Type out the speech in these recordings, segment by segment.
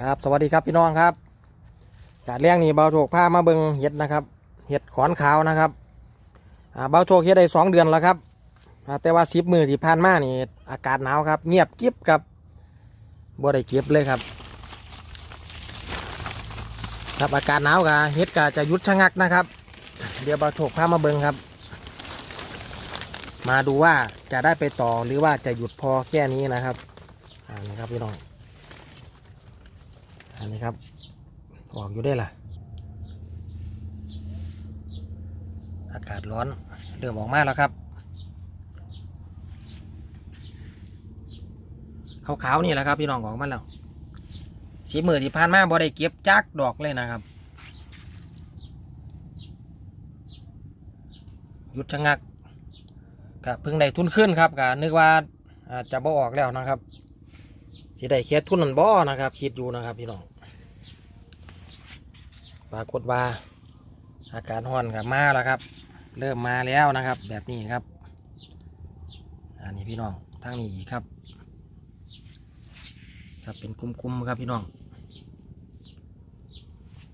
ครับสวัสดีครับพี่น้องครับกาเลี้ยงนี่เบาโชคพามาเบิงเห็ดนะครับ เห็ดขอนขาวนะครับเบาโชคเฮ็ดได้สองเดือนแล้วครับแต่ว่าสิบมือที่ผ่านมานี่อากาศหนาวครับ เงียบกิ๊บครับบ่ได้เก็บเลยครับ ครับอากาศหนาวกะเฮ็ดกะจะหยุดชะงักนะครับ เดี๋ยวเบาโชคพามาเบิงครับ มาดูว่าจะได้ไปต่อหรือว่าจะหยุดพอแค่นี้นะครับอ่านี่ครับพี่น้อง อันนี้ครับ ออกอยู่ได้ล่ะ อากาศร้อนเริ่มออกมาแล้วครับขาวๆนี่แหละครับพี่น้องออกมาแล้วสีมือที่ผ่านมาบ่ได้เก็บจักดอกเลยนะครับหยุดชะงักก็เพิ่งได้ทุนขึ้นครับก็นึกว่าอาจจะบ่ออกแล้วนะครับ สิได้เคสทุนนันบ่นะครับ คิดอยู่นะครับพี่น้องปรากฏว่า อากาศร้อนกับมาแล้วครับ เริ่มมาแล้วนะครับ แบบนี้ครับ อันนี้พี่น้องทางนี้อีกครับ ครับเป็นกลุ่มๆครับพี่น้อง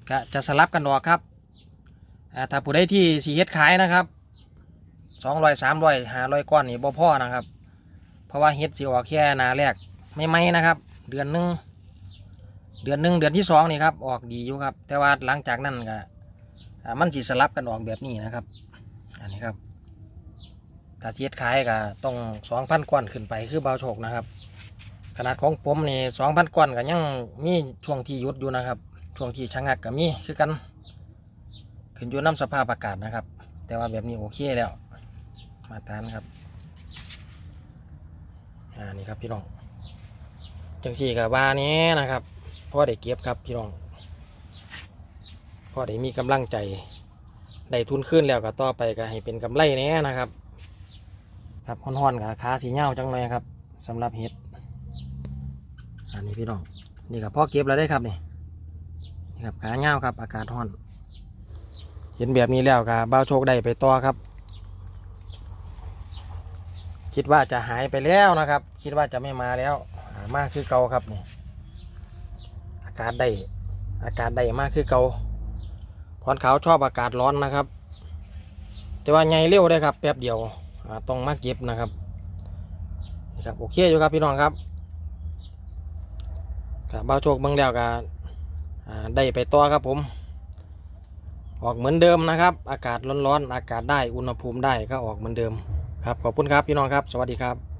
ก็จะสลับกันออกครับถ้าผู้ใดที่สีเฮ็ดขายนะครับสองร้อยสามร้อยห้าร้อยก้อนนี่บ่พ่อนะครับ เพราะว่าเฮ็ดสิออกแค่นาแรก ไม่ไหมนะครับ เดือนหนึ่งเดือนหนึ่งเดือนที่สองนี่ครับออกดีอยู่ครับ แต่ว่าหลังจากนั้นก็มันจีสลับกันออกแบบนี้นะครับ อันนี้ครับถ้าเทียดขายก็ต้องสองพันก้อนขึ้นไปคือเบาโชคนะครับ ขนาดของผมนี่สองพันก้อนก็ยังมีช่วงที่ยุดอยู่นะครับ ช่วงที่ชะงักก็มีคือกัน ขึ้นอยู่น้ำสภาพอากาศนะครับ แต่ว่าแบบนี้โอเคแล้ว มาตานครับอ่านี่ครับพี่น้อง จังสี่กับว่านี้นะครับพ่อได้เก็บครับพี่น้องพ่อได้มีกำลังใจได้ทุนขึ้นแล้วก็ต่อไปก็ให้เป็นกำไรแหน่นะครับ ครับฮ้อนๆกับขาสีเงาจังเลยครับสำหรับเห็ดอันนี้พี่น้องนี่กับพ่อเก็บแล้วได้ครับนี่นี่ครับขาเงาครับ อากาศฮ้อน เห็นแบบนี้แล้วกับบ้าโชคได้ไปต่อครับคิดว่าจะหายไปแล้วนะครับ คิดว่าจะไม่มาแล้ว มากคือเก่าครับนี่อากาศได้อากาศได้มากคือเกาขอนขาวชอบอากาศร้อนนะครับ แต่ว่าไงเร็วได้ครับ แป๊บเดียวต้องมาเก็บนะครับนี่ครับโอเคอยู่ครับพี่น้องครับครับบ่าวโชคเบิ่งแล้วก็อ่าได้ไปต่อครับผมออกเหมือนเดิมนะครับ อากาศร้อนๆอากาศได้อุณหภูมิได้ก็ออกเหมือนเดิมครับขอบคุณครับพี่น้องครับ สวัสดีครับ